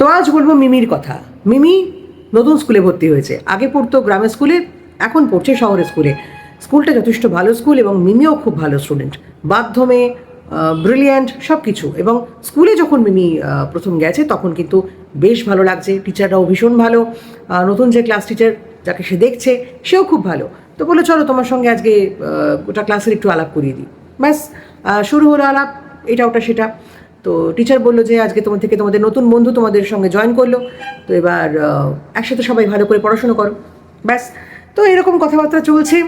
তো আজ বলব মিমির কথা। মিমি নতুন স্কুলে ভর্তি হয়েছে। আগে পড়তো গ্রামের স্কুলে, এখন পড়ছে শহরের স্কুলে। স্কুলটা যথেষ্ট ভালো স্কুল এবং মিমিও খুব ভালো স্টুডেন্ট মাধ্যমে ব্রিলিয়ান্ট সব কিছু এবং স্কুলে যখন মিমি প্রথম গেছে তখন কিন্তু বেশ ভালো লাগছে। টিচাররাও ভীষণ ভালো। নতুন যে ক্লাস টিচার যাকে সে দেখছে, সেও খুব ভালো। তো বলে চলো তোমার সঙ্গে আজকে গোটা ক্লাসের একটু আলাপ করিয়ে দিই। ব্যাস শুরু হলো আলাপ, এটা ওটা সেটা। তো টিচার বলল যে আজকে তোমার থেকে তোমাদের নতুন বন্ধু তোমাদের সঙ্গে জয়েন করল। তো এবার একসাথে সবাই ভালো করে পড়াশুনো করো। ব্যাস, তো এরকম কথাবার্তা চলছে।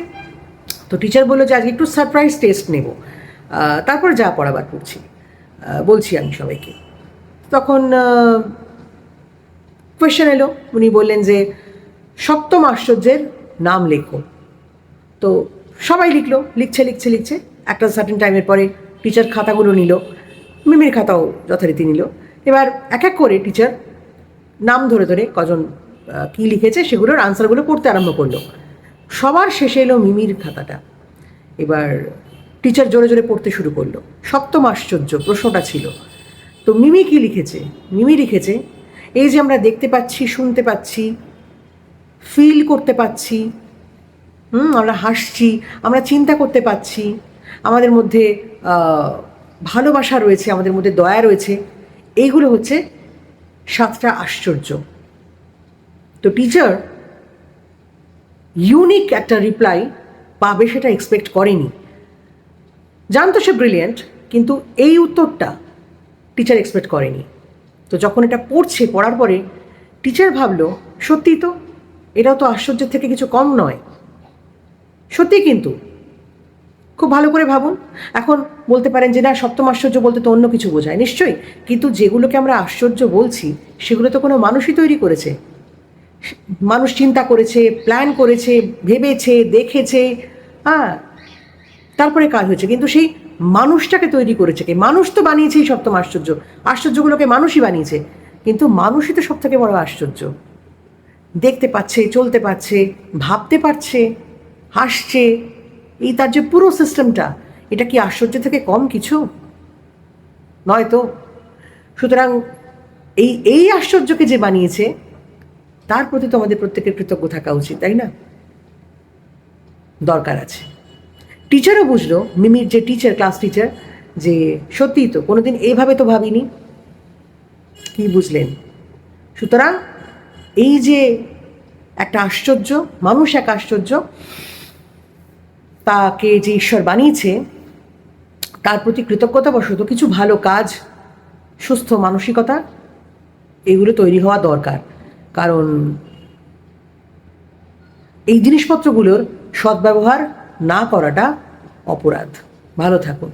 তো টিচার বলল যে আজকে একটু সারপ্রাইজ টেস্ট নেব। তারপর যা পড়াবার করছি। বলছি আমি সবাইকে। তখন কোয়েশ্চেন এলো। উনি বললেন যে, সপ্তম আশ্চর্যের নাম লেখো। তো সবাই লিখলো, লিখছে লিখছে লিখছে। একটা সার্টেন টাইমের পরে টিচার খাতাগুলো নিল। মিমির খাতাও যথারীতি নিল। এবার এক এক করে টিচার নাম ধরে ধরে কজন কী লিখেছে সেগুলোর আনসারগুলো পড়তে আরম্ভ করল। সবার শেষে এলো মিমির খাতাটা। এবার টিচার জোরে জোরে পড়তে শুরু করল। সপ্তম আশ্চর্য প্রশ্নটা ছিল, তো মিমি কি লিখেছে? মিমি লিখেছে, এই যে আমরা দেখতে পাচ্ছি, শুনতে পাচ্ছি ফিল করতে পাচ্ছি, হুম, আমরা হাসছি, আমরা চিন্তা করতে পাচ্ছি, আমাদের মধ্যে ভালোবাসা রয়েছে, আমাদের মধ্যে দয়া রয়েছে, এইগুলো হচ্ছে সাতটা আশ্চর্য। তো টিচার ইউনিক একটা রিপ্লাই পাবে সেটা এক্সপেক্ট করেনি। জানতো সে ব্রিলিয়েন্ট কিন্তু এই উত্তরটা টিচার এক্সপেক্ট করেনি। তো যখন এটা পড়ছে, পড়ার পরে টিচার ভাবলো, সত্যিই তো? এটাও তো আশ্চর্যের থেকে কিছু কম নয়। সত্যি কিন্তু খুব ভালো করে ভাবুন। এখন বলতে পারেন যে, না, সপ্তম আশ্চর্য বলতে তো অন্য কিছু বোঝায়। নিশ্চয়ই। কিন্তু যেগুলোকে আমরা আশ্চর্য বলছি, সেগুলো তো কোনো মানুষই তৈরি করেছে। মানুষ চিন্তা করেছে প্ল্যান করেছে, ভেবেছে, দেখেছে। হ্যাঁ তারপরে কাজ হয়েছে। কিন্তু সেই মানুষটাকে তৈরি করেছে কে? মানুষ তো বানিয়েছে এই সপ্তম আশ্চর্য। আশ্চর্যগুলোকে মানুষই বানিয়েছে। কিন্তু মানুষই তো সব থেকে বড় আশ্চর্য। দেখতে পাচ্ছে, চলতে পারছে, ভাবতে পারছে, হাসছে এই তার যে পুরো সিস্টেমটা এটা কি আশ্চর্য থেকে কম কিছু? নয় তো সুতরাং এই এই আশ্চর্যকে যে বানিয়েছে, তার প্রতি তো আমাদের প্রত্যেকের কৃতজ্ঞ থাকা উচিত, তাই না? দরকার আছে। টিচারও বুঝলো, মিমির যে টিচার ক্লাস টিচার যে সত্যিই তো, কোনোদিন এইভাবে তো ভাবিনি। কি বুঝলেন? সুতরাং এই যে একটা আশ্চর্য, মানুষ এক আশ্চর্য তাকে যে ঈশ্বর বানিয়েছে, তার প্রতি কৃতজ্ঞতাবশত কিছু ভালো কাজ, সুস্থ মানসিকতা, এগুলো তৈরি হওয়া দরকার। কারণ এই জিনিসপত্রগুলোর সদ্ব্যবহার না করাটা অপরাধ। ভালো থাকুন।